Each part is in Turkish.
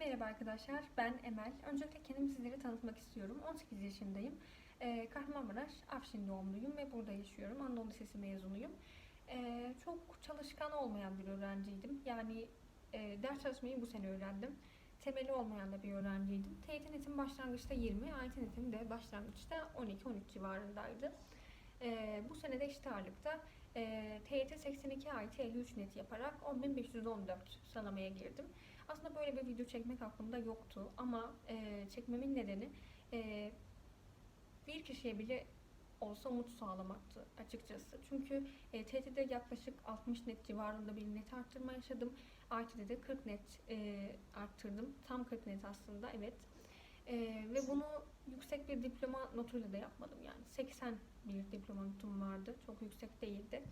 Merhaba arkadaşlar, ben Emel. Öncelikle kendimi sizlere tanıtmak istiyorum. 18 yaşındayım. Ee, Kahramanmaraş, Afşin doğumluyum ve burada yaşıyorum. Anadolu Lisesi mezunuyum. Ee, çok çalışkan olmayan bir öğrenciydim. Yani e, ders çalışmayı bu sene öğrendim. Temeli olmayan da bir öğrenciydim. TYT netim başlangıçta 20, AYT netim de başlangıçta 12-13 civarındaydı. Ee, bu sene de eşit ağırlıkta e, TYT 82 AYT 53 net yaparak 10.514 sıralamaya girdim. Aslında böyle bir video çekmek aklımda yoktu ama e, çekmemin nedeni e, bir kişiye bile olsa umut sağlamaktı açıkçası. Çünkü e, TET'de yaklaşık 60 net civarında bir net arttırma yaşadım. AYT'de de 40 net e, arttırdım. Tam 40 net aslında evet. E, ve bunu yüksek bir diploma notuyla da yapmadım yani. 80 bir diploma notum vardı. Çok yüksek değildi.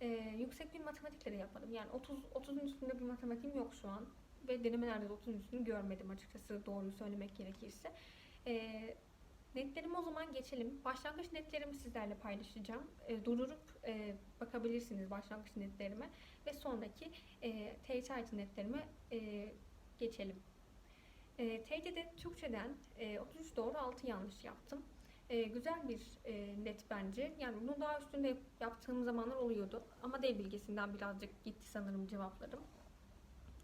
E, yüksek bir matematikle de yapmadım. Yani 30 30'un üstünde bir matematiğim yok şu an ve denemelerde de 30'un üstünü görmedim açıkçası doğruyu söylemek gerekirse. E, netlerime o zaman geçelim. Başlangıç netlerimi sizlerle paylaşacağım. E, durdurup e, bakabilirsiniz başlangıç netlerime ve sonraki e, TYT netlerime e, geçelim. E, TYT'de Türkçeden e, 33 doğru 6 yanlış yaptım. E, güzel bir e, net bence. Yani bunu daha üstünde yaptığım zamanlar oluyordu. Ama dil bilgisinden birazcık gitti sanırım cevaplarım.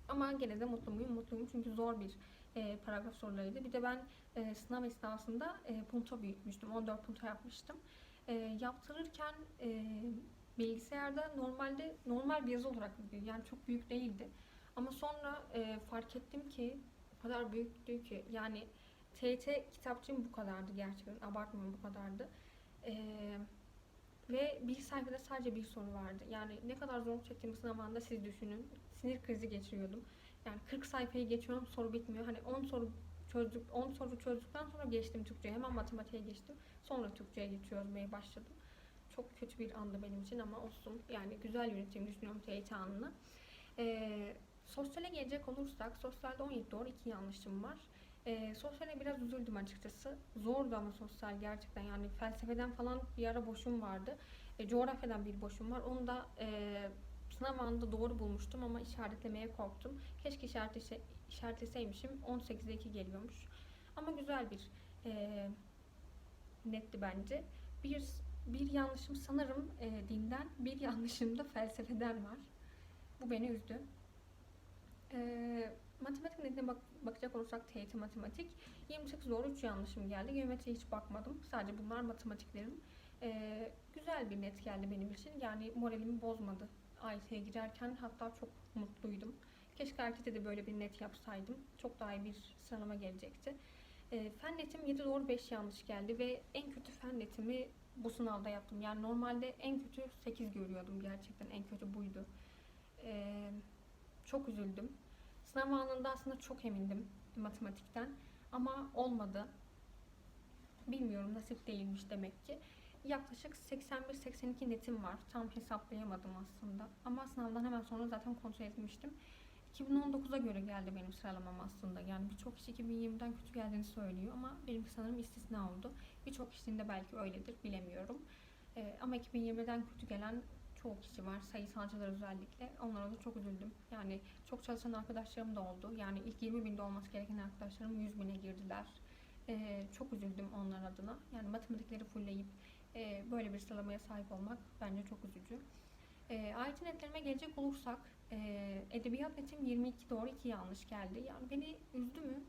Ama gene de mutlu muyum? Mutluyum çünkü zor bir e, paragraf sorularıydı. Bir de ben e, sınav esnasında e, punto büyütmüştüm. 14 punto yapmıştım. E, yaptırırken e, bilgisayarda normalde normal bir yazı olarak gidiyor. Yani çok büyük değildi. Ama sonra e, fark ettim ki o kadar büyüktü ki yani TYT kitapçığım bu kadardı gerçekten. Abartmıyorum bu kadardı. Eee ve bir sayfada sadece bir soru vardı. Yani ne kadar zor çektiğim sınavında siz düşünün. Sinir krizi geçiriyordum. Yani 40 sayfayı geçiyorum soru bitmiyor. Hani 10 soru çözdük, 10 soru çözdükten sonra geçtim Türkçe'ye. Hemen matematiğe geçtim. Sonra Türkçe'ye geçiyormaya başladım. Çok kötü bir andı benim için ama olsun. Yani güzel yönettiğimi düşünüyorum TYT anını. Ee, sosyale gelecek olursak, sosyalde 17 doğru 2 yanlışım var. E, sosyale biraz üzüldüm açıkçası. Zordu ama sosyal gerçekten yani felsefeden falan bir ara boşum vardı. E, coğrafyadan bir boşum var. Onu da e, sınav anında doğru bulmuştum ama işaretlemeye korktum. Keşke işaretlese, işaretleseymişim. 18'de 2 geliyormuş. Ama güzel bir e, netti bence. Bir bir yanlışım sanırım e, dinden, bir yanlışım da felsefeden var. Bu beni üzdü. E, matematik netine bak bakacak olursak TYT matematik 28 doğru 3 yanlışım geldi. Geometriye hiç bakmadım. Sadece bunlar matematiklerim. Ee, güzel bir net geldi benim için. Yani moralimi bozmadı. AYT'ye girerken hatta çok mutluydum. Keşke AYT'de de böyle bir net yapsaydım. Çok daha iyi bir sıralama gelecekti. Ee, fen netim 7 doğru 5 yanlış geldi ve en kötü fen netimi bu sınavda yaptım. Yani normalde en kötü 8 görüyordum gerçekten. En kötü buydu. Ee, çok üzüldüm. Sınav anında aslında çok emindim matematikten ama olmadı. Bilmiyorum nasip değilmiş demek ki. Yaklaşık 81-82 netim var. Tam hesaplayamadım aslında. Ama sınavdan hemen sonra zaten kontrol etmiştim. 2019'a göre geldi benim sıralamam aslında. Yani birçok kişi 2020'den kötü geldiğini söylüyor ama benim sanırım istisna oldu. Birçok kişinin de belki öyledir bilemiyorum. Ee, ama 2020'den kötü gelen çoğu kişi var. Sayısalcılar özellikle. Onlara da çok üzüldüm. Yani çok çalışan arkadaşlarım da oldu. Yani ilk 20 binde olması gereken arkadaşlarım 100 bine girdiler. Ee, çok üzüldüm onlar adına. Yani matematikleri fullleyip e, böyle bir sıralamaya sahip olmak bence çok üzücü. E, AYT netlerime gelecek olursak e, edebiyat netim 22 doğru 2 yanlış geldi. Yani beni üzdü mü?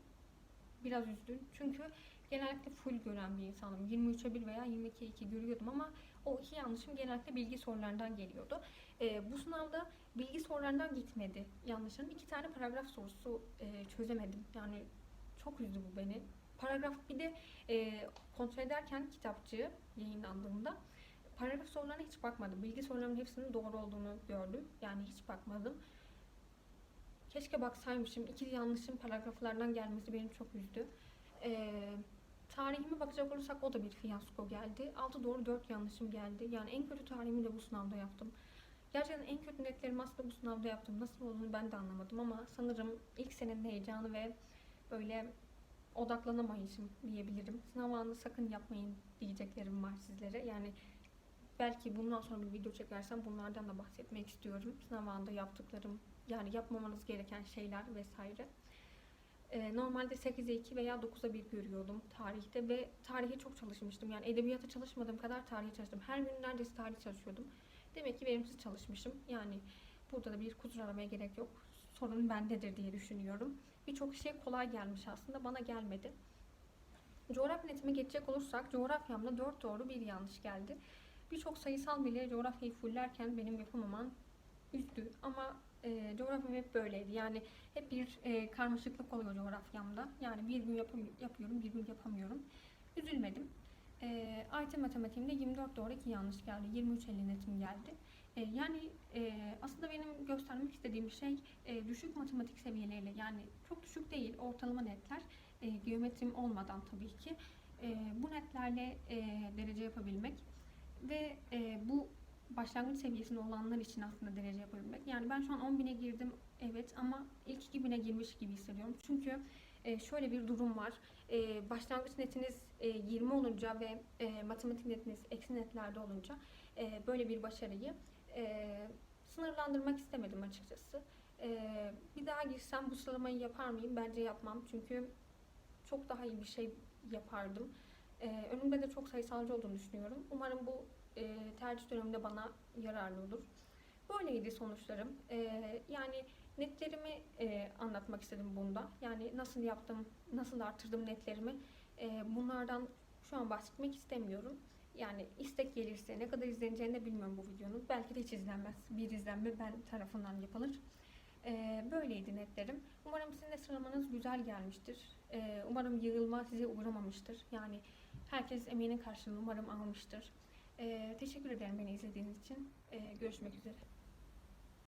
Biraz üzdü. Çünkü genellikle full gören bir insanım. 23'e 1 veya 22'ye 2 görüyordum ama o iki yanlışım genellikle bilgi sorularından geliyordu. E, bu sınavda bilgi sorularından gitmedi yanlışım. iki tane paragraf sorusu e, çözemedim. Yani çok üzdü bu beni. Paragraf bir de e, kontrol ederken kitapçığı yayınlandığında paragraf sorularına hiç bakmadım. Bilgi sorularının hepsinin doğru olduğunu gördüm. Yani hiç bakmadım. Keşke baksaymışım. İki yanlışın paragraflardan gelmesi beni çok üzdü. Eee Tarihime bakacak olursak o da bir fiyasko geldi. 6 doğru 4 yanlışım geldi. Yani en kötü tarihimi de bu sınavda yaptım. Gerçekten en kötü netlerimi aslında bu sınavda yaptım. Nasıl olduğunu ben de anlamadım ama sanırım ilk senenin heyecanı ve böyle odaklanamayışım diyebilirim. Sınav anında sakın yapmayın diyeceklerim var sizlere. Yani belki bundan sonra bir video çekersem bunlardan da bahsetmek istiyorum. Sınav anında yaptıklarım, yani yapmamanız gereken şeyler vesaire. Ee, normalde 8'e 2 veya 9'a 1 görüyordum tarihte ve tarihe çok çalışmıştım. Yani edebiyata çalışmadığım kadar tarihe çalıştım. Her gün neredeyse tarih çalışıyordum. Demek ki verimsiz çalışmışım. Yani burada da bir kusur aramaya gerek yok. Sorun bendedir diye düşünüyorum. Birçok şey kolay gelmiş aslında. Bana gelmedi. Coğrafya netime geçecek olursak coğrafyamda 4 doğru bir yanlış geldi. Birçok sayısal bile coğrafyayı fullerken benim yapamamam üzdü. Ama e, coğrafyam hep böyleydi. Yani hep bir e, karmaşıklık oluyor coğrafyamda. Yani bir gün yapam- yapıyorum, bir gün yapamıyorum. Üzülmedim. E, AYT matematiğimde 24 doğru 2 yanlış geldi. 23 50 netim geldi. E, yani e, aslında benim göstermek istediğim şey e, düşük matematik seviyeleriyle yani çok düşük değil ortalama netler e, geometrim olmadan tabii ki e, bu netlerle e, derece yapabilmek ve e, bu başlangıç seviyesinde olanlar için aslında derece yapabilmek. Yani ben şu an 10 bine girdim evet ama ilk 2 bine girmiş gibi hissediyorum. Çünkü e, şöyle bir durum var. E, başlangıç netiniz e, 20 olunca ve e, matematik netiniz eksi netlerde olunca e, böyle bir başarıyı e, sınırlandırmak istemedim açıkçası. E, bir daha girsem bu sıralamayı yapar mıyım? Bence yapmam. Çünkü çok daha iyi bir şey yapardım. E, önümde de çok sayısalcı olduğunu düşünüyorum. Umarım bu e, tercih döneminde bana yararlı olur. Böyleydi sonuçlarım. E, yani netlerimi e, anlatmak istedim bunda. Yani nasıl yaptım, nasıl arttırdım netlerimi. E, bunlardan şu an bahsetmek istemiyorum. Yani istek gelirse ne kadar izleneceğini de bilmiyorum bu videonun. Belki de hiç izlenmez. Bir izlenme ben tarafından yapılır. E, böyleydi netlerim. Umarım sizin de sıralamanız güzel gelmiştir. E, umarım yığılma size uğramamıştır. Yani herkes emeğinin karşılığını umarım almıştır. E, teşekkür ederim beni izlediğiniz için. E, görüşmek üzere.